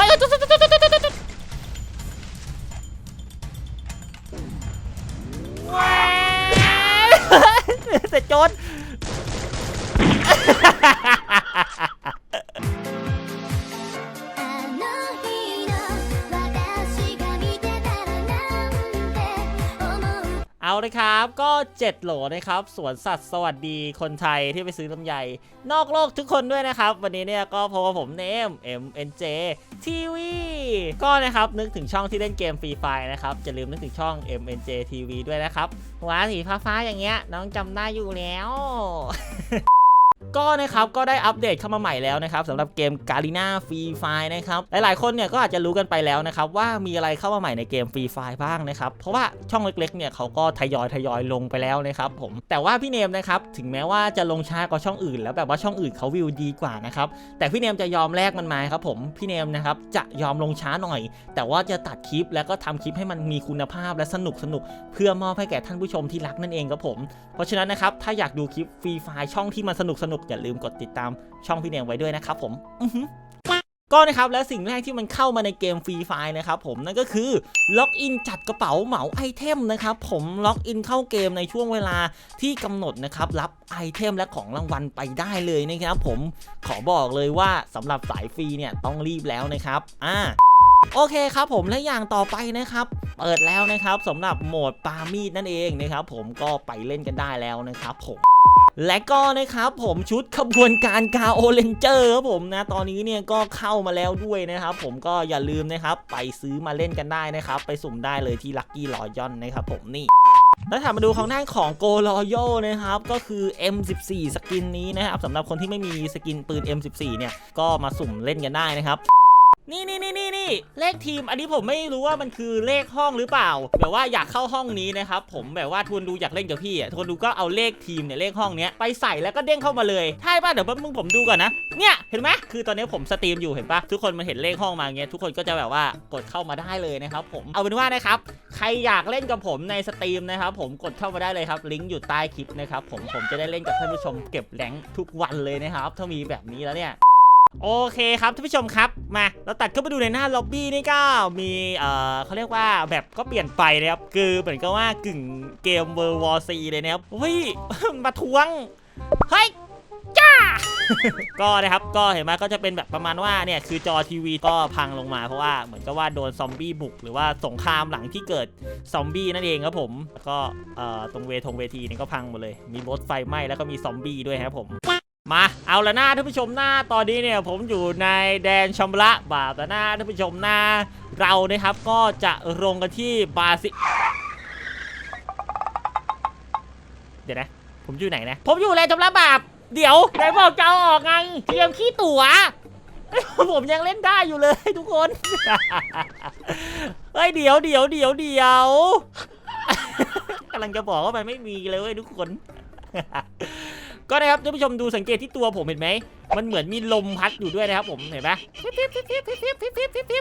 ありがとう7 โหลนะครับ สวนสัตว์สวัสดีคนไทยที่ไปซื้อลำไย นอกโลกทุกคนด้วยนะครับ วันนี้เนี่ยก็พบกับผมเนม MNJ TV ก็นะครับ นึกถึงช่องที่เล่นเกมฟรีไฟนะครับจะลืมนึกถึงช่อง MNJ TV ด้วยนะครับหัวสีฟ้าๆอย่างเงี้ยน้องจำได้อยู่แล้ว ก็นะครับก็ได้อัปเดตเข้ามาใหม่แล้วนะครับสำหรับเกม g a r i n a Free Fire นะครับหลายๆคนเนี่ยก็อาจจะรู้กันไปแล้วนะครับว่ามีอะไรเข้ามาใหม่ในเกม Free Fire บ้างนะครับเพราะว่าช่องเล็กๆเนี่ยเขาก็ทยอยทยอยลงไปแล้วนะครับผมแต่ว่าพี่เนมนะครับถึงแม้ว่าจะลงช้ากว่าช่องอื่น แล้วแบบว่าช่องอื่นเขาวิวดีกว่านะครับแต่พี่เนมจะยอมแลกมันมาครับผมพี่เนมนะครับจะยอมลงช้าหน่อย แต่ว่าจะตัดคลิปแล้วก็ทำคลิปให้มันมีคุณภาพและสนุกสนุกเพื่อมอบให้แก่ท่านผู้ชมที่รักนั่นเองครับผม เพราะฉะนั้นนะครับถ้าอยากดูคลิปฟรีไฟช่องที่มันสนุกสนุกอย่าลืมกดติดตามช่องพี่เนมไว้ด้วยนะครับผมก็นะครับและสิ่งแรกที่มันเข้ามาในเกมฟรีไฟล์นะครับผมนั่นก็คือล็อกอินจัดกระเป๋าเหมาไอเทมนะครับผมล็อกอินเข้าเกมในช่วงเวลาที่กำหนดนะครับรับไอเทมและของรางวัลไปได้เลยนะครับผมขอบอกเลยว่าสำหรับสายฟรีเนี่ยต้องรีบแล้วนะครับอ่า โอเคครับผมและอย่างต่อไปนะครับเปิดแล้วนะครับสำหรับโหมดปามีดนั่นเองนะครับผมก็ไปเล่นกันได้แล้วนะครับผมและก็นะครับผมชุดขบวนการกาโอเลนเจอร์ครับผมนะตอนนี้เนี่ยก็เข้ามาแล้วด้วยนะครับผมก็อย่าลืมนะครับไปซื้อมาเล่นกันได้นะครับ ไปสุ่มได้เลยที่ Lucky Royale นะครับผมนี่แล้วถามมาดูของด้าของ Go Royal นะครับ ก็คือ M14 สกินนี้นะครับสำหรับคนที่ไม่มีสกินปืน M14 เนี่ยก็มาสุ่มเล่นกันได้นะครับ นี่นี่นี่นี่นี่เลขทีม อันนี้ผมไม่รู้ว่ามันคือเลขห้องหรือเปล่า แบบว่าอยากเข้าห้องนี้นะครับ ผมแบบว่าทวนดูอยากเล่นกับพี่อะทวนดูก็เอาเลขทีมเนี่ยเลขห้องเนี้ยไปใส่แล้วก็เด้งเข้ามาเลยใช่ป่ะเดี๋ยวแป๊บนึงผมดูก่อนนะ เนี่ยเห็นไหมคือตอนนี้ผมสตรีมอยู่เห็นปะทุกคนมันเห็นเลขห้องมาเงี้ยทุกคนก็จะแบบว่ากดเข้ามาได้เลยนะครับผมเอาเป็นว่านะครับใครอยากเล่นกับผมในสตรีมนะครับผมกดเข้ามาได้เลยครับลิงก์อยู่ใต้คลิปนะครับผมผมจะได้เล่นกับท่านผู้ชมเก็บแรงทุกวันเลยนะครับถ้ามีแบบนี้แล้วเนี่ย โอเคครับท่านผู้ชมครับมาเราตัดเข้าไปดูในหน้าล็อบบี้นี่ก็มีเอ่อเขาเรียกว่าแบบก็เปลี่ยนไปนะครับคือเหมือนกับว่ากึ่งเกมเวอร์วอร์ซีเลยนะครับเฮ้ยมาทวงเฮ้ยจ้า ก็นะครับก็เห็นไหมก็จะเป็นแบบประมาณว่าเนี่ยคือจอทีวีก็พังลงมาเพราะว่าเหมือนกับว่าโดนซอมบี้บุก หรือว่าสงครามหลังที่เกิดซอมบี้นั่นเองครับผมแล้วก็เอ่อตรงเวทงเวทีนี่ก็พังหมดเลย มีรถไฟไหม้แล้วก็มีซอมบี้ด้วยครับผม มาเอาละหน้าท่านผู้ชมหน้าตอนนี้เนี่ยผมอยู่ในแดนชำระบาปแต่หน้าท่านผู้ชมหน้าเรานะครับก็จะลงกันที่บาซิเดี๋ยวนะ ผมอยู่ไหนนะ ผมอยู่แดนชำระบาปเดี๋ยวไหนบอกจะเอาออกไงเตรียมขี้ตั๋วผมยังเล่นได้อยู่เลยทุกคนเฮ้ยเดี๋ยวเดี๋ยวเดี๋ยวเดี๋ยวกำลังจะบอกว่ามันไม่มีเลยเว้ยทุกคน ก็นะครับท่านผู้ชมดูสังเกตที่ตัวผมเห็นไหมมันเหมือนมีลมพัดอยู่ด้วยนะครับผมเห็นไหม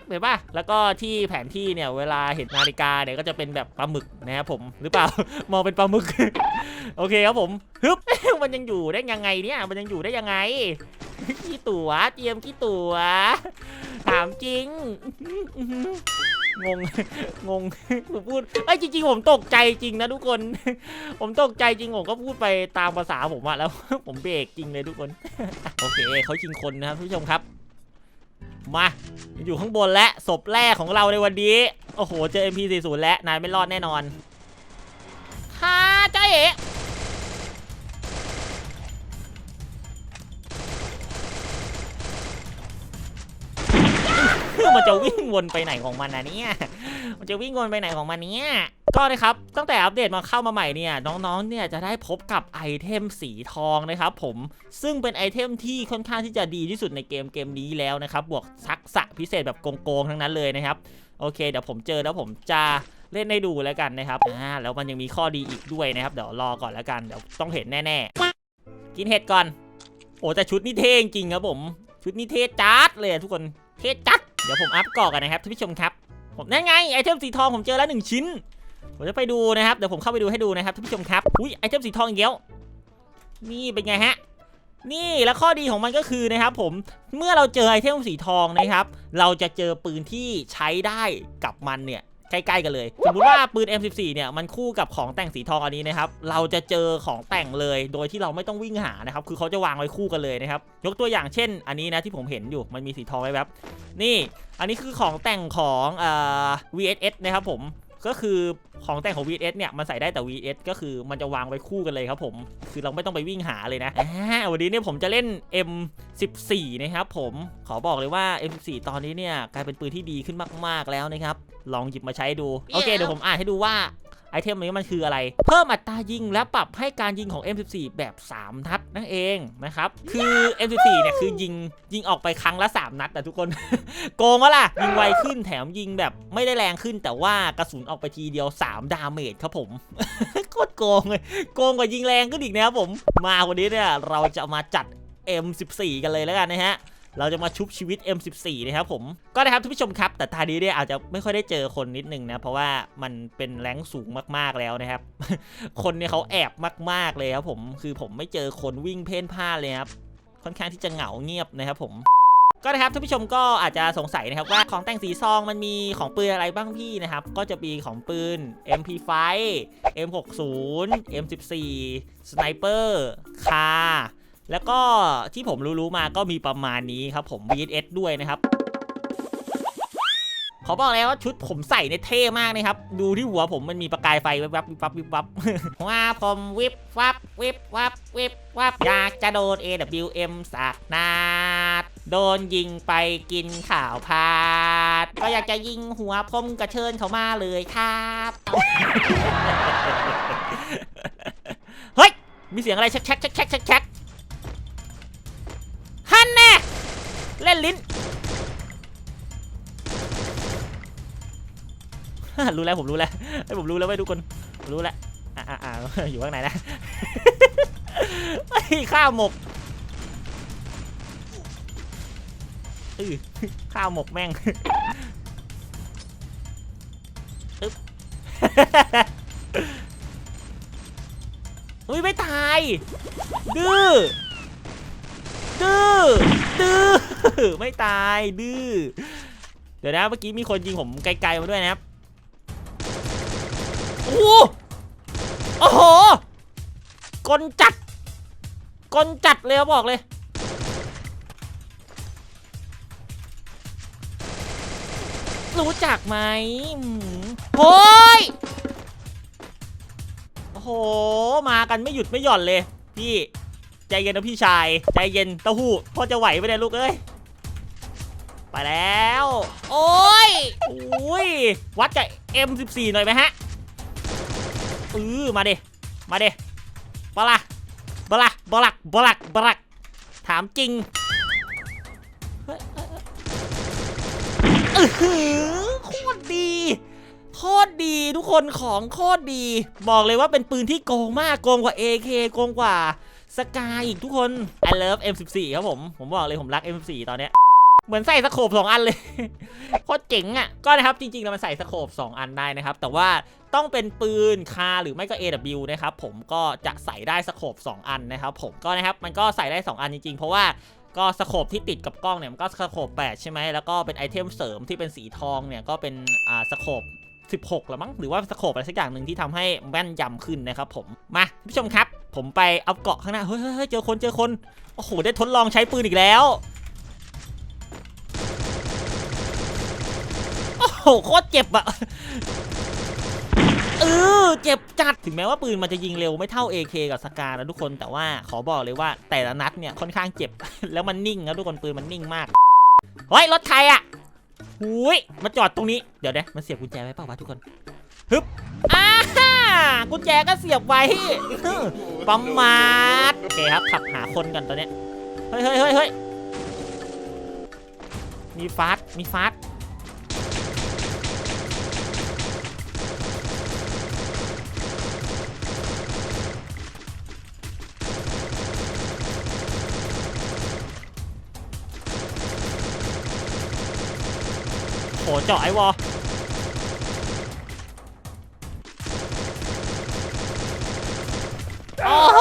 เห็นปะแล้วก็ที่แผนที่เนี่ยเวลาเห็นนาฬิกาเนี่ยก็จะเป็นแบบปลาหมึกนะครับผมหรือเปล่ามองเป็นปลาหมึก โอเคครับผมฮึบมันยังอยู่ได้ยังไงเนี่ยมันยังอยู่ได้ยังไงขี้ตัวเตรียมขี้ตัวถามจริง งง งงผมพูดไอ้จริงๆ ผมตกใจจริงนะทุกคน ผมตกใจจริงผมก็พูดไปตามภาษาผมอะแล้ว ผมเบรกจริงเลยทุกคน โอเคเขาชิงคนนะครับผู้ชมครับ มาอยู่ข้างบนและศพแรกของเราในวันนี้ โอ้โห เจอ MP40 แล้วนายไม่รอดแน่นอนฮ่าจ้าเอ๋ มันจะวิ่งวนไปไหนของมันนะเนี่ย มันจะวิ่งวนไปไหนของมันเนี่ย ก็นะครับ ตั้งแต่อัปเดตมาเข้ามาใหม่เนี่ย น้องๆ เนี่ยจะได้พบกับไอเทมสีทองนะครับผม ซึ่งเป็นไอเทมที่ค่อนข้างที่จะดีที่สุดในเกมเกมนี้แล้วนะครับ บวกทักษะพิเศษแบบโกงๆ ทั้งนั้นเลยนะครับ โอเค เดี๋ยวผมเจอแล้วผมจะเล่นให้ดูแล้วกันนะครับ อ่า แล้วมันยังมีข้อดีอีกด้วยนะครับ เดี๋ยวรอก่อนแล้วกัน เดี๋ยวต้องเห็นแน่ๆ กินเห็ดก่อน โอ้แต่ชุดนี่เท่จริงครับผม ชุดนี่เท่จัดเลยทุกคน เท่จัด เดี๋ยวผมอัพก่อกกันนะครับท่านผู้ชมครับ ผมนั่นไงไอเทมสีทองผมเจอแล้วหนึ่งชิ้น ผมจะไปดูนะครับเดี๋ยวผมเข้าไปดูให้ดูนะครับท่านผู้ชมครับอุ้ยไอเทมสีทองอีกแล้วนี่เป็นไงฮะนี่แล้วข้อดีของมันก็คือนะครับผมเมื่อเราเจอไอเทมสีทองนะครับ เราจะเจอปืนที่ใช้ได้กับมันเนี่ย ใกล้ๆกันเลยสมมติว่าปืน M14 เนี่ยมันคู่กับของแต่งสีทองอันนี้นะครับเราจะเจอของแต่งเลยโดยที่เราไม่ต้องวิ่งหานะครับคือเขาจะวางไว้คู่กันเลยนะครับยกตัวอย่างเช่น อันนี้นะที่ผมเห็นอยู่มันมีสีทองไว้แบบนี่ อันนี้คือของแต่งของเอ่อ VSS นะครับผม ก็คือของแต่งของ VS เนี่ยมันใส่ได้แต่ VS ก็คือมันจะวางไว้คู่กันเลยครับผม คือเราไม่ต้องไปวิ่งหาเลยนะอ่าวันนี้เนี่ยผมจะเล่น M14 นะครับผมขอบอกเลยว่า M14 ตอนนี้เนี่ยกลายเป็นปืนที่ดีขึ้นมาก ๆแล้วนะครับลองหยิบมาใช้ดูโอเคเดี๋ยวผมอ่านให้ดูว่า ไอเทมนี้มันคืออะไร เพิ่มอัตรายิงและปรับให้การยิงของ M14 แบบ 3 นัดนั่นเองนะครับ คือ M14 เนี่ยคือยิงยิงออกไปครั้งละ 3 นัดแต่ทุกคน โกงวะล่ะ ยิงไวขึ้นแถมยิงแบบไม่ได้แรงขึ้น แต่ว่ากระสุนออกไปทีเดียว 3 ดาเมจครับผมโคตรโกงเลยโกงกว่ายิงแรงขึ้นอีกนะครับผม มาวันนี้เนี่ยเราจะมาจัด M14 กันเลยแล้วกันนะฮะ เราจะมาชุบชีวิต M14 นะครับผมก็นะครับทุกผู้ชมครับ แต่ตานี้เนี่ยอาจจะไม่ค่อยได้เจอคนนิดนึงนะ เพราะว่ามันเป็นแรงสูงมากๆแล้วนะครับ คนเนี่ยเขาแอบมากๆเลยครับผมคือผมไม่เจอคนวิ่งเพ่นพ่านเลยครับค่อนข้างที่จะเหงาเงียบนะครับผมก็นะครับท่านผู้ชมก็อาจจะสงสัยนะครับว่าของแต่งสีซองมันมีของปืนอะไรบ้างพี่นะครับ ก็จะมีของปืน MP5 M60 M14 Sniper คา แล้วก็ที่ผมรู้ๆมาก็มีประมาณนี้ครับผม VS ด้วยนะครับขอบอกเลยว่าชุดผมใส่เนี่ยเท่มากนะครับ ดูที่หัวผมมันมีประกายไฟวิบวับวิบวับวิบวับว่าผมวิบวับวิบวับวิบวับอยากจะโดน AWM สักนาดโดนยิงไปกินข่าวพาด ก็อยากจะยิงหัวผมกระเชิญเขามาเลยครับเฮ้ยมีเสียงอะไรแช็คแช็คแช็คแช็ค เล่นลิ้น รู้แล้วผมรู้แล้วไอ้ผมรู้แล้วไว้ทุกคนรู้แล้วอ่าอ่าอยู่ข้างไหนนะไอ้ข้าวหมกเออข้าวหมกแม่งอึ๊บอุ้ยไม่ตายดื้อ ดื้อดื้อไม่ตายดื้อเดี๋ยวนะเมื่อกี้มีคนยิงผมไกลๆมาด้วยนะครับโอ้โหโอ้โหกลจัดกลจัดเลยบอกเลยรู้จักไหมอืมโอ้ยโอ้โห มากันไม่หยุดไม่หย่อนเลย พี่ ใจเย็นนะพี่ชาย ใจเย็นเต้าหู้พ่อจะไหวไหมเนี่ยลูกเอ้ยไปแล้ว โอ้ยอุ้ยวัดกับ M14 หน่อยไหมฮะเออมาเดมาเดบลาบลาบลักบลักบลักถามจริงเฮ้ยเฮ้ยเฮ้ยอื้อหือโคตรดีโคตรดีทุกคนของโคตรดี บอกเลยว่าเป็นปืนที่โกงมากโกงกว่า AK โกงกว่า สกายอีกทุกคน I love M14 ครับผม ผมบอกเลยผมรัก M14 ตอนเนี้ยเหมือนใส่สโคปสองอันเลย โคตรเจ๋งอะ ก็นะครับจริงๆแล้วมันใส่สโคป2 อันได้นะครับ แต่ว่าต้องเป็นปืนคาหรือไม่ก็ AW นะครับผมก็จะใส่ได้สโคป2 อันนะครับผมก็นะครับมันก็ใส่ได้ 2 อันจริงๆ เพราะว่าก็สโคปที่ติดกับกล้องเนี่ยมันก็สโคป8ใช่ไหมแล้วก็เป็นไอเทมเสริมที่เป็นสีทองเนี่ยก็เป็นอ่าสโคป16แล้วมั้งหรือว่าสโคปอะไรสักอย่างหนึ่งที่ทำให้แม่นยำขึ้นนะครับผมมาท่านผู้ชมครับ ผมไปเอาเกาะข้างหน้า เฮ้ยเจอคนเจอคน โอ้โห ได้ทดลองใช้ปืนอีกแล้ว โอ้โห โคตรเจ็บอะเออเจ็บจัด ถึงแม้ว่าปืนมันจะยิงเร็วไม่เท่า AK กับสกานะทุกคน แต่ว่าขอบอกเลยว่าแต่ละนัดเนี่ยค่อนข้างเจ็บ แล้วมันนิ่งนะทุกคนปืนมันนิ่งมาก เฮ้ยรถใครอะหุยมาจอดตรงนี้ เดี๋ยวนะมันเสียบกุญแจไว้เปล่าวะทุกคน ฮึบอ้าฮ่ากุญแจก็เสียบไว้ประมาทโอเคครับขับหาคนกันตอนเนี้ยเฮ้ยเฮ้ยเฮ้ยเฮ้ยมีฟาสต์มีฟาสต์โหเจาะไอวอ โอ้โห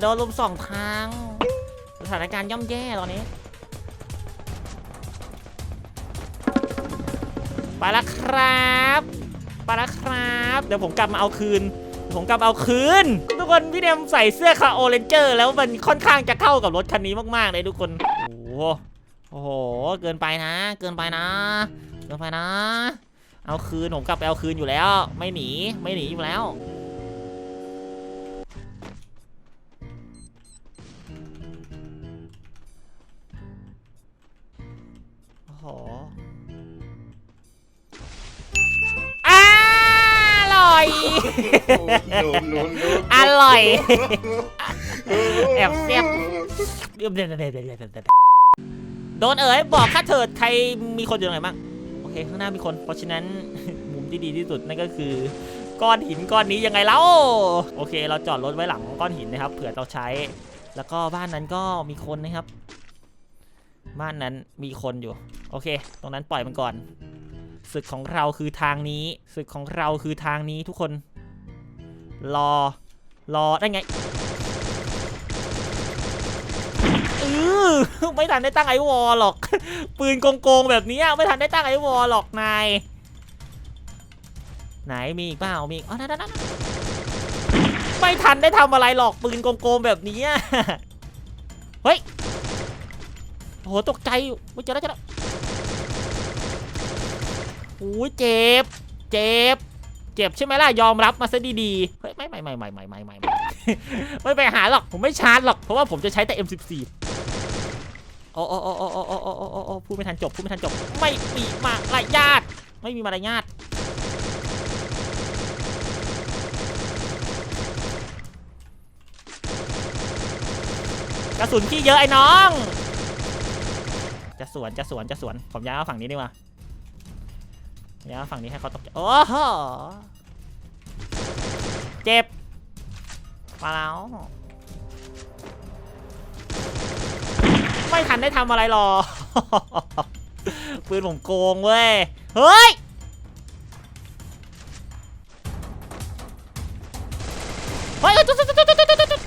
โดนลุมสองทางสถานการณ์ย่ำแย่ตอนนี้ ไปแล้วครับไปแล้วครับ เดี๋ยวผมกลับมาเอาคืน ผมกลับมาเอาคืน ทุกคนพี่เนมใส่เสื้อคาโอเรนเจอร์ แล้วมันค่อนข้างจะเข้ากับรถคันนี้มากๆเลยทุกคน โอ้โหโอ้โห เกินไปนะ เกินไปนะ เกินไปนะ เอาคืน ผมกลับไปเอาคืนอยู่แล้ว ไม่หนี ไม่หนีอยู่แล้ว ร่อยหนูหนูหนูอร่อย แอบแซ่บเดี๋ยวเดี๋ยวเดี๋ยวเดี๋ยวเดี๋ยวเดี๋ยวโดนเอ๋ยบอกข้าเถิดใครมีคนอยู่ตรงไหนบ้างโอเคข้างหน้ามีคน เพราะฉะนั้นมุมที่ดีที่สุดนั่นก็คือ ก้อนหินก้อนนี้ยังไงเล่าโอเค เราจอดรถไว้หลังก้อนหินนะครับ เผื่อเราใช้ แล้วก็บ้านนั้นก็มีคนนะครับ บ้านนั้นมีคนอยู่ โอเค ตรงนั้นปล่อยมันก่อน ศึกของเราคือทางนี้ศึกของเราคือทางนี้ทุกคน รอ รอได้ไงเออไม่ทันได้ตั้งไอวอลหรอก ปืนโกงๆแบบนี้ไม่ทันได้ตั้งไอวอลหรอกนายไหนมีอีกเปล่ามีอีกอ๋อนั่นนั่นนั่นไม่ทันได้ทำอะไรหรอกปืนโกงๆแบบนี้เฮ้ยโหตกใจไม่เจอแล้วเจอแล้ว โอ้ยเจ็บ เจ็บ เจ็บใช่ไหมล่ะ ยอมรับมาซะดีๆ เฮ้ยไม่ไม่ไม่ไม่ไม่ไม่ไม่ไม่ไม่ไปหาหรอก ผมไม่ชาร์จหรอก เพราะว่าผมจะใช้แต่ M14 โอ้โอ้โอ้โอ้โอ้โอ้โอ้โอ้โอ้โอ้พูดไม่ทันจบพูดไม่ทันจบ ไม่มีมารยาทไม่มีมารยาทกระสุนขี้เยอะไอ้น้อง จะสวนจะสวนจะสวน ผมย้ายมาฝั่งนี้ดีกว่า ย้ายมาฝั่งนี้ให้เขาตกใจโอ้โหเจ็บมาแล้ว ไม่ทันได้ทำอะไรหรอ ปืนผมโกงเว้ย เฮ้ย เฮ้ยจุดจุดจุดจุดจุดจุด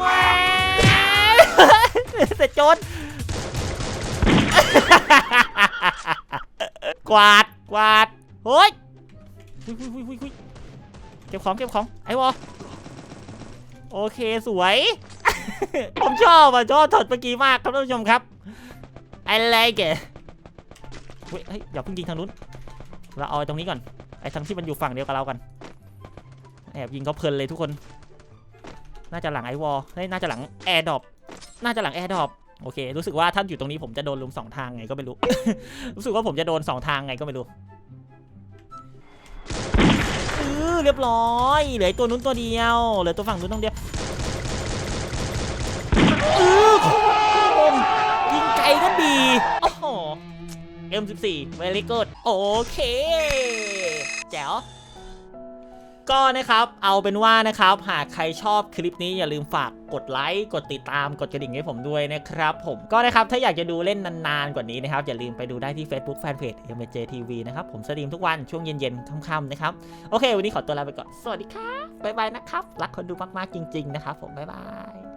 ว้ายเสร็จโจน กวาดกวาดเฮ้ยหุยหุยหุยหุยหุยเก็บของเก็บของไอ้วอโอเคสวย ผมชอบอะชอบถอดเมื่อกี้มากครับท่านผู้ชมครับไอ้ไรแกเฮ้ยเฮ้ยอย่าเพิ่งยิงทางนู้นเราเอาไอ้ตรงนี้ก่อนไอ้ทางที่มันอยู่ฝั่งเดียวกับเรากันแอบยิงเขาเพลินเลยทุกคน น่าจะหลังไอวอลน่าจะหลังแอร์ดรอปน่าจะหลังแอร์ดรอป โอเค รู้สึกว่าท่านอยู่ตรงนี้ผมจะโดนลุมสองทางไงก็ไม่รู้ รู้สึกว่าผมจะโดนสองทางไงก็ไม่รู้เออเรียบร้อยเหลือตัวนู้นตัวเดียวเหลือตัวฝั่งนู้นตัวเดียวเออคมยิงไกลก็ดีโอ้โห M14 very good โอเคแจ๋ว ก็นะครับเอาเป็นว่านะครับ หากใครชอบคลิปนี้อย่าลืมฝากกดไลค์กดติดตามกดกระดิ่งให้ผมด้วยนะครับ ผมก็นะครับถ้าอยากจะดูเล่นนานๆกว่านี้นะครับ อย่าลืมไปดูได้ที่ Facebook Fanpage m j TV นะครับ ผมสตรีมทุกวันช่วงเย็นๆค่ำๆนะครับ โอเค วันนี้ขอตัวลาไปก่อน สวัสดีครับบ๊ายบายนะครับ รักคนดูมากๆจริง ๆ นะครับผมบ๊ายบาย